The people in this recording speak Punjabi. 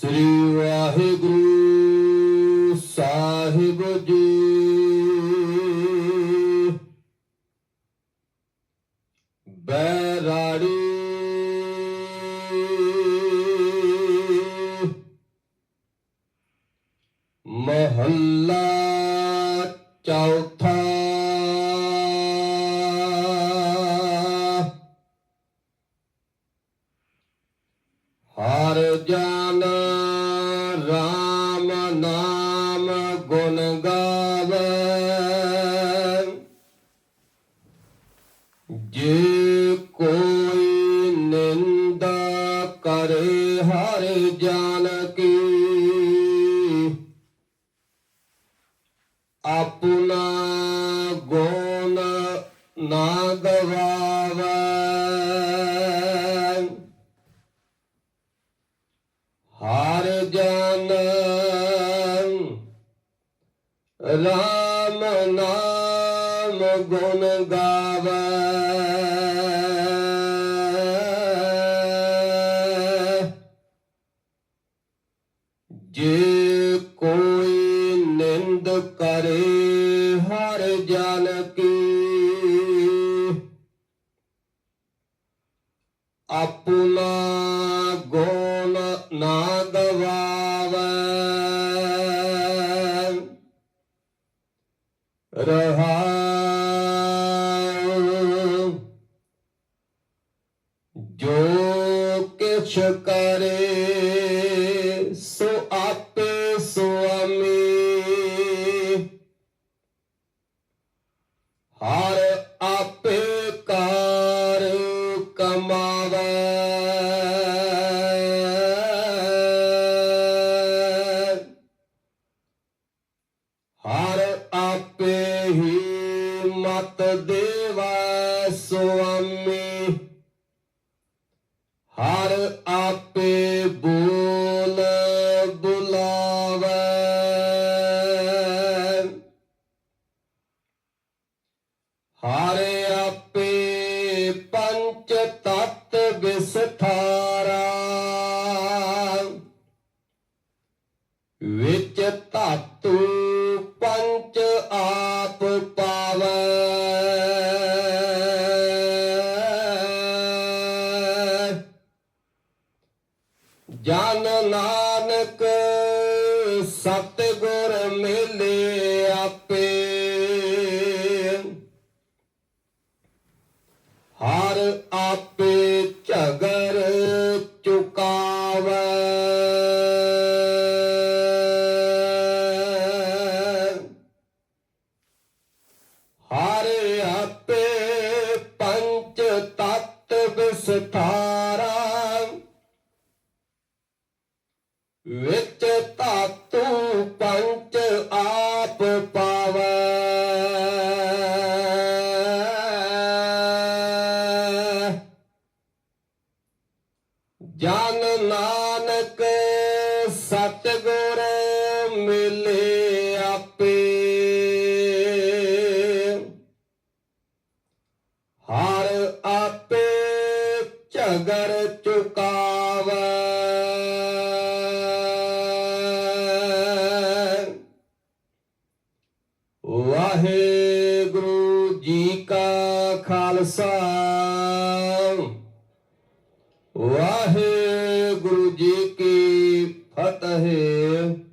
ਸ੍ਰੀ ਵਾਹਿਗੁਰੂ ਸਾਹਿਬ ਜੀ। ਬੈਰਾੜੀ ਮਹੱਲਾ ਚੌਥਾ। ਹਰ ਜਨ ਜੇ ਕੋਈ ਨਿੰਦਾ ਕਰੇ ਹਰ ਜਨ ਕੀ, ਆਪਣਾ ਗੁਣ ਨਾ ਗਵਾਵੇ। ਹਰ ਜਾਨ ਰਾਮ ਨਾਮ ਗੁਣ ਗਾਵੇ। ਜੇ ਕੋਈ ਨਿੰਦ ਕਰੇ ਹਰ ਜਨ ਕੀ। ਆਪਣਾ ਗੁਣ ਨਾ ਗਵਾਵੇ। ਰਹਾ ਕਿਛ ਕਰੇ ਸੋ ਆਪੇ ਸੁਆਮੀ। ਹਰ ਆਪੇ ਕਾਰ ਕਮਾਵੇ। ਹਰ ਆਪੇ ਹੀ ਮਤ ਦੇਵੈ ਸੁਆਮੀ। ਹਰ ਵਿੱਚ ਧਾਤੂ ਪੰਚ ਆਪ ਪਾਵੇ। ਜਨ ਨਾਨਕ ਸਤਿਗੁਰ ਮਿਲੇ ਆਪੇ। ਹਰ ਆਪ ਵਿਸਥਾਰਾ ਵਿੱਚ ਧਾਤੂ ਪੰਚ ਆਪ ਪਾਵੇ। ਜਨ ਨਾ ਅਗਰ ਚੁਕਾਵੇ। ਵਾਹਿਗੁਰੂ ਜੀ ਕਾ ਖਾਲਸਾ। ਵਾਹਿਗੁਰੂ ਜੀ ਕੀ ਫਤਿਹ।